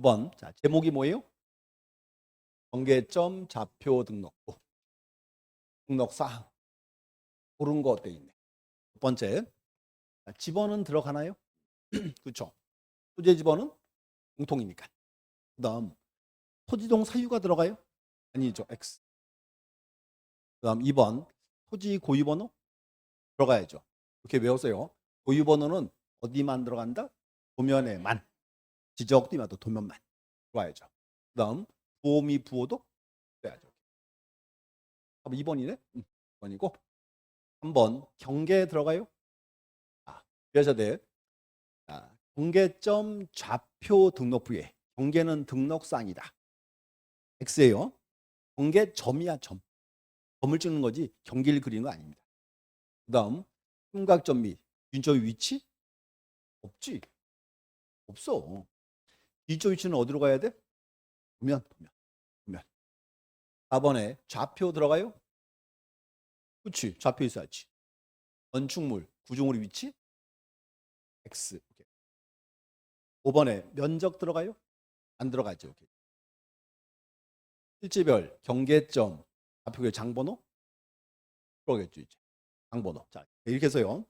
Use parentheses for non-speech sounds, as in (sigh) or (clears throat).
9번. 자, 제목이 뭐예요? 경계점 좌표 등록부. 등록 사항. 고른 거 어때 있네. 첫 번째. 자, 집어는 들어가나요? (clears throat) 그렇죠. 소재 집어는 공통이니까. 그다음 토지동 사유가 들어가요? 아니죠. X. 그다음 2번 토지 고유 번호 들어가야죠. 이렇게 외우세요. 고유 번호는 어디만 들어간다? 도면에만. 지적 뒤마다 도면만 들어와야죠. 그다음 부호미 부호도 돼야죠. 2번이네. 2번이고 3번 경계 들어가요? 아, 그래서 돼. 자, 경계점 좌표 등록 부에 경계는 등록상이다. X예요. 경계 점이야 점. 점을 찍는 거지 경기를 그리는 거 아닙니다. 그 다음 삼각점 및 균점 위치 없지. 없어. 뒤쪽 위치는 어디로 가야 돼? 보면 보면 보면. 4번에 좌표 들어가요? 그렇지. 좌표 있어야지. 건축물 구조물의 위치 X. 오케이. 5번에 면적 들어가요? 안 들어가죠. 오케이. 실지별 경계점 좌표의 장번호 들어가겠죠 이제 장번호. 자 이렇게 해서요.